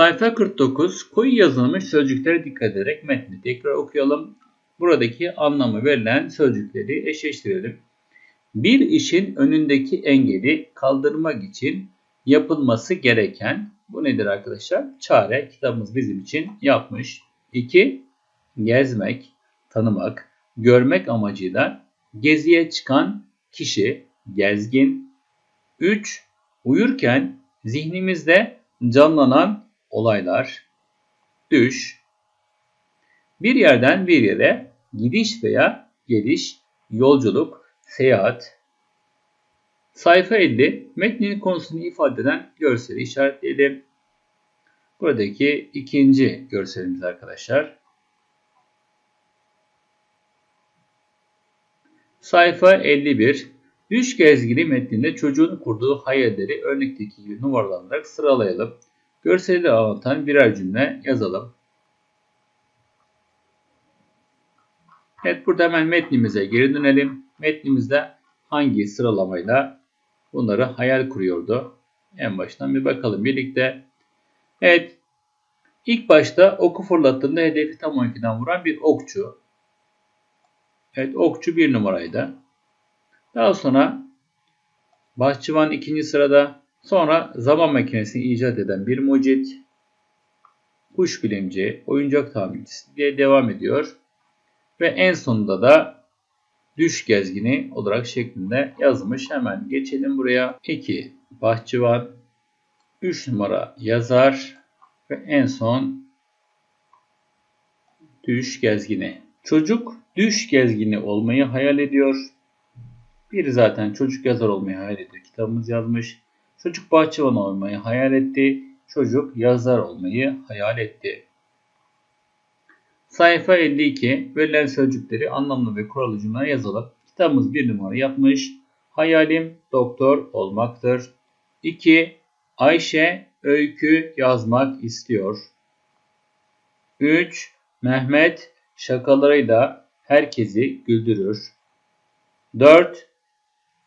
Sayfa 49 koyu yazılmış sözcüklere dikkat ederek metni tekrar okuyalım. Buradaki anlamı verilen sözcükleri eşleştirelim. Bir işin önündeki engeli kaldırmak için yapılması gereken bu nedir arkadaşlar? Çare kitabımız bizim için yapmış. 2. Gezmek, tanımak, görmek amacıyla geziye çıkan kişi gezgin. 3. Uyurken zihnimizde canlanan olaylar. Düş. Bir yerden bir yere gidiş veya geliş, yolculuk, seyahat. Sayfa 50 metnin konusunu ifade eden görseli işaretleyelim. Buradaki ikinci görselimiz arkadaşlar. Sayfa 51. Düş gezgini metninde çocuğun kurduğu hayalleri örnekteki gibi numaralanarak sıralayalım. Görseli anlatan birer cümle yazalım. Evet burada hemen metnimize geri dönelim. Metnimizde hangi sıralamayla bunları hayal kuruyordu? En baştan bir bakalım birlikte. Evet. İlk başta oku fırlattığında hedefi tam 12'den vuran bir okçu. Evet okçu bir numaraydı. Daha sonra bahçıvan ikinci sırada. Sonra zaman makinesini icat eden bir mucit. Kuş bilimci, oyuncak tamircisi diye devam ediyor. Ve en sonunda da düş gezgini olarak şeklinde yazmış. Hemen geçelim buraya. 2. Bahçıvan 3 numara yazar ve en son düş gezgini. Çocuk düş gezgini olmayı hayal ediyor. Biri zaten çocuk yazar olmayı hayal ediyor. Kitabımız yazmış. Çocuk bahçıvan olmayı hayal etti. Çocuk yazar olmayı hayal etti. Sayfa 52 verilen sözcükleri anlamlı ve kuralı cümle yazalım. Kitabımız bir numara yapmış. Hayalim doktor olmaktır. 2. Ayşe öykü yazmak istiyor. 3. Mehmet şakalarıyla herkesi güldürür. 4.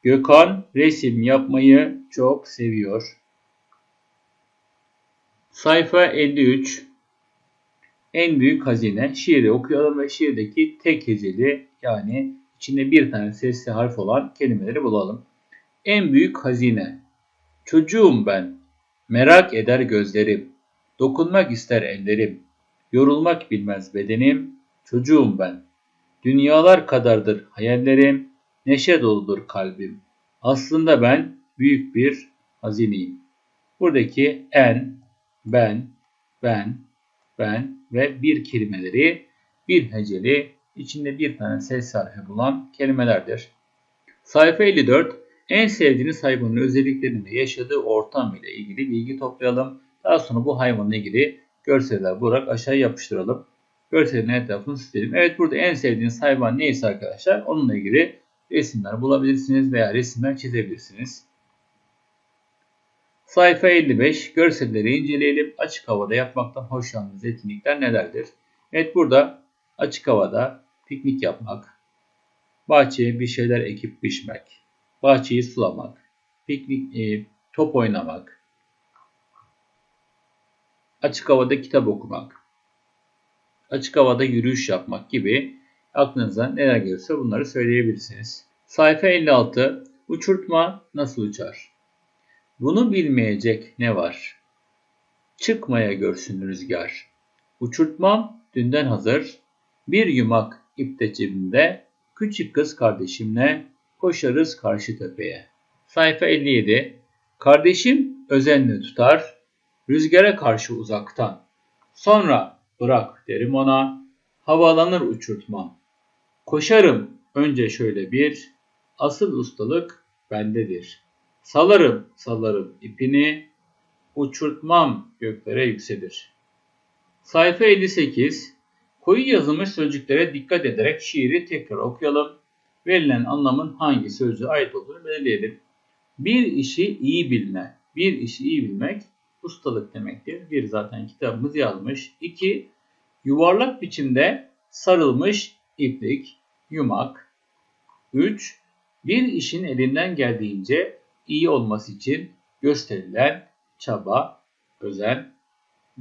Gökhan resim yapmayı çok seviyor. Sayfa 53 En büyük hazine şiiri okuyalım ve şiirdeki tek heceli yani içinde bir tane sesli harf olan kelimeleri bulalım. En büyük hazine. Çocuğum ben. Merak eder gözlerim. Dokunmak ister ellerim. Yorulmak bilmez bedenim. Çocuğum ben. Dünyalar kadardır hayallerim. Neşe doludur kalbim. Aslında ben büyük bir hazineyim. Buradaki en, ben, ben, ben ve bir kelimeleri bir heceli içinde bir tane ses harfi bulan kelimelerdir. Sayfa 54 en sevdiğiniz hayvanın özelliklerini yaşadığı ortam ile ilgili bilgi toplayalım. Daha sonra bu hayvanla ilgili görseller bularak aşağıya yapıştıralım. Görselin etrafını süsleyelim. Evet burada en sevdiğiniz hayvan neyse arkadaşlar onunla ilgili resimler bulabilirsiniz veya resimler çizebilirsiniz. Sayfa 55 görselleri inceleyelim. Açık havada yapmaktan hoşlandığınız etkinlikler nelerdir? Evet burada açık havada piknik yapmak, bahçeye bir şeyler ekip biçmek, bahçeyi sulamak, piknik, e, top oynamak, açık havada kitap okumak, açık havada yürüyüş yapmak gibi aklınıza neler gelirse bunları söyleyebilirsiniz. Sayfa 56 Uçurtma nasıl uçar? Bunu bilmeyecek ne var? Çıkmaya görsün rüzgar. Uçurtmam dünden hazır. Bir yumak ipte cebimde. Küçük kız kardeşimle koşarız karşı tepeye. Sayfa 57 Kardeşim özenle tutar. Rüzgara karşı uzaktan. Sonra bırak derim ona. Havalanır uçurtmam. Koşarım önce şöyle bir. Asıl ustalık bendedir. Salarım salarım ipini, uçurtmam göklere yükselir. Sayfa 58 Koyu yazılmış sözcüklere dikkat ederek şiiri tekrar okuyalım. Verilen anlamın hangi sözcüğe ait olduğunu belirleyelim. Bir işi iyi bilme. Bir işi iyi bilmek ustalık demektir. Bir zaten kitabımız yazmış. İki, yuvarlak biçimde sarılmış iplik, yumak. Üç, bir işin elinden geldiğince iyi olması için gösterilen çaba, özen.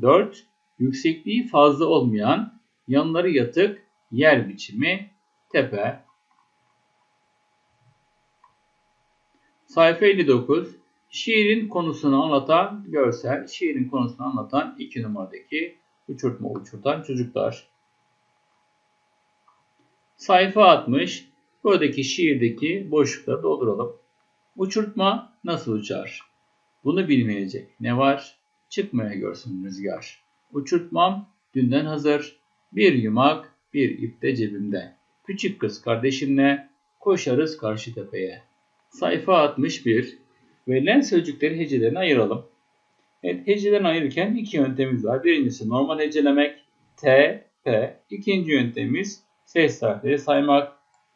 4. Yüksekliği fazla olmayan, yanları yatık yer biçimi tepe. Sayfa 59. Şiirin konusunu anlatan görsel, şiirin konusunu anlatan 2 numaradaki uçurtma uçurtan çocuklar. Sayfa 60. Buradaki şiirdeki boşlukları dolduralım. Uçurtma nasıl uçar? Bunu bilmeyecek ne var? Çıkmaya görsün rüzgar. Uçurtmam dünden hazır. Bir yumak, bir ip de cebimde. Küçük kız kardeşimle koşarız karşı tepeye. Sayfa 61. Verilen sözcükleri hecelerine ayıralım. Evet, hecelerini ayırırken iki yöntemimiz var. Birincisi normal hecelemek. T, P. İkinci yöntemimiz ses harfleri saymak.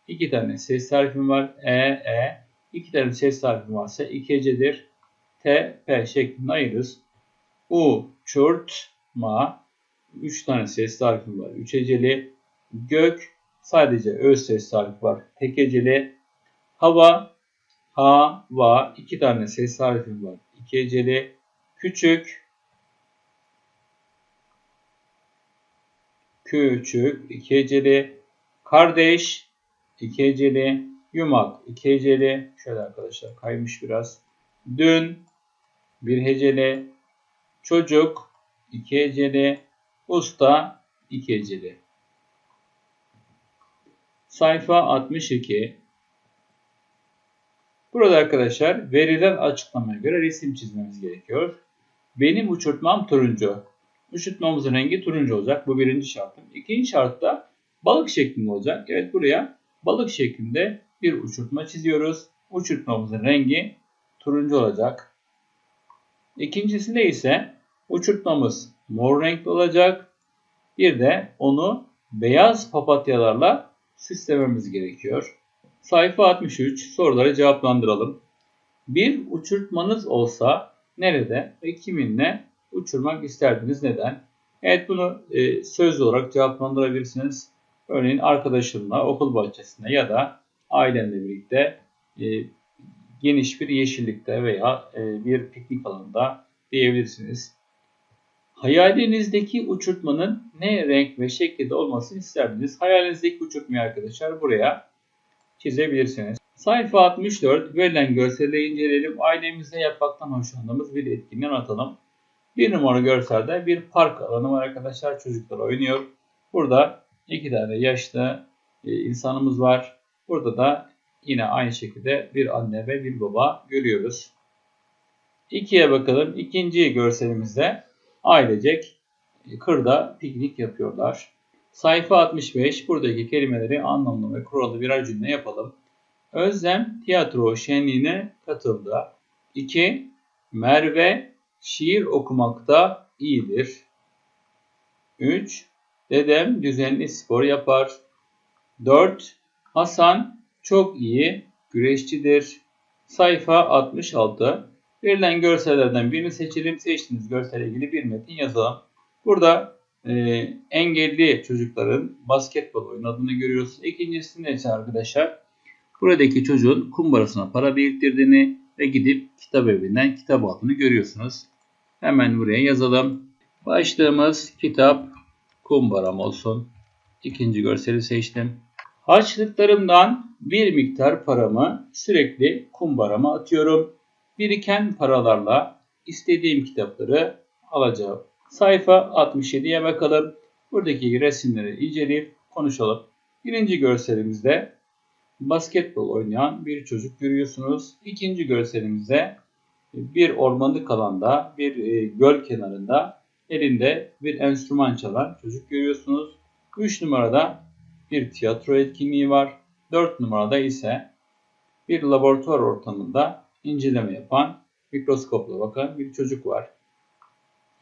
İki tane ses harfim var. E, E. İki tane ses harfim varsa iki hecedir. T, P şeklinde ayırırız. U, çurt, ma. Üç tane ses harfim var. Üç heceli. Gök, sadece öz ses harfi var. Tek heceli. Hava, ha, va. iki tane ses harfim var. İki heceli. Küçük, küçük, iki heceli. Kardeş, iki heceli. Yumak, iki heceli. Şöyle arkadaşlar kaymış biraz. Dün, bir heceli. Çocuk, iki heceli. Usta, iki heceli. Sayfa 62. Burada arkadaşlar verilen açıklamaya göre resim çizmemiz gerekiyor. Benim uçurtmam turuncu. Uçurtmamızın rengi turuncu olacak. Bu birinci şartım. İkinci şartta balık şeklinde olacak. Evet buraya balık şeklinde bir uçurtma çiziyoruz. Uçurtmamızın rengi turuncu olacak. İkincisinde ise uçurtmamız mor renkli olacak. Bir de onu beyaz papatyalarla süslememiz gerekiyor. Sayfa 63 soruları cevaplandıralım. Bir uçurtmanız olsa nerede ve kiminle uçurmak isterdiniz neden? Evet bunu e, sözlü olarak cevaplandırabilirsiniz. Örneğin arkadaşınla okul bahçesinde ya da ailenle birlikte e, geniş bir yeşillikte veya e, bir piknik alanında diyebilirsiniz. Hayalinizdeki uçurtmanın ne renk ve şekilde olmasını isterdiniz? Hayalinizdeki uçurtmayı arkadaşlar buraya çizebilirsiniz. Sayfa 64 verilen görseli inceleyelim. Ailemizde yapmaktan hoşlandığımız bir etkinliği anlatalım. Bir numara görselde bir park alanı var arkadaşlar. Çocuklar oynuyor. Burada iki tane yaşlı e, insanımız var. Burada da yine aynı şekilde bir anne ve bir baba görüyoruz. İkiye bakalım. İkinci görselimizde ailecek kırda piknik yapıyorlar. Sayfa 65. Buradaki kelimeleri anlamlı ve kurallı birer cümle yapalım. Özlem tiyatro şenliğine katıldı. 2. Merve şiir okumakta iyidir. 3. Dedem düzenli spor yapar. 4. Hasan çok iyi güreşçidir. Sayfa 66. Verilen görsellerden birini seçelim. Seçtiğiniz görsele ilgili bir metin yazalım. Burada e, engelli çocukların basketbol oynadığını görüyoruz. İkincisinde ise arkadaşlar buradaki çocuğun kumbarasına para biriktirdiğini ve gidip kitap evinden kitap aldığını görüyorsunuz. Hemen buraya yazalım. Başlığımız kitap kumbaram olsun. İkinci görseli seçtim. Harçlıklarımdan bir miktar paramı sürekli kumbarama atıyorum. Biriken paralarla istediğim kitapları alacağım. Sayfa 67'ye bakalım. Buradaki resimleri inceleyip konuşalım. Birinci görselimizde basketbol oynayan bir çocuk görüyorsunuz. İkinci görselimizde bir ormanlık alanda, bir e, göl kenarında elinde bir enstrüman çalan çocuk görüyorsunuz. 3 numarada bir tiyatro etkinliği var. 4 numarada ise bir laboratuvar ortamında inceleme yapan, mikroskopla bakan bir çocuk var.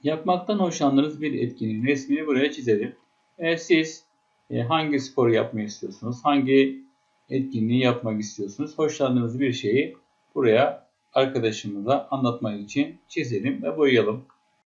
Yapmaktan hoşlandığınız bir etkinliğin resmini buraya çizelim. E, siz e, hangi sporu yapmayı istiyorsunuz? Hangi etkinliği yapmak istiyorsunuz? Hoşlandığınız bir şeyi buraya arkadaşımıza anlatmak için çizelim ve boyayalım.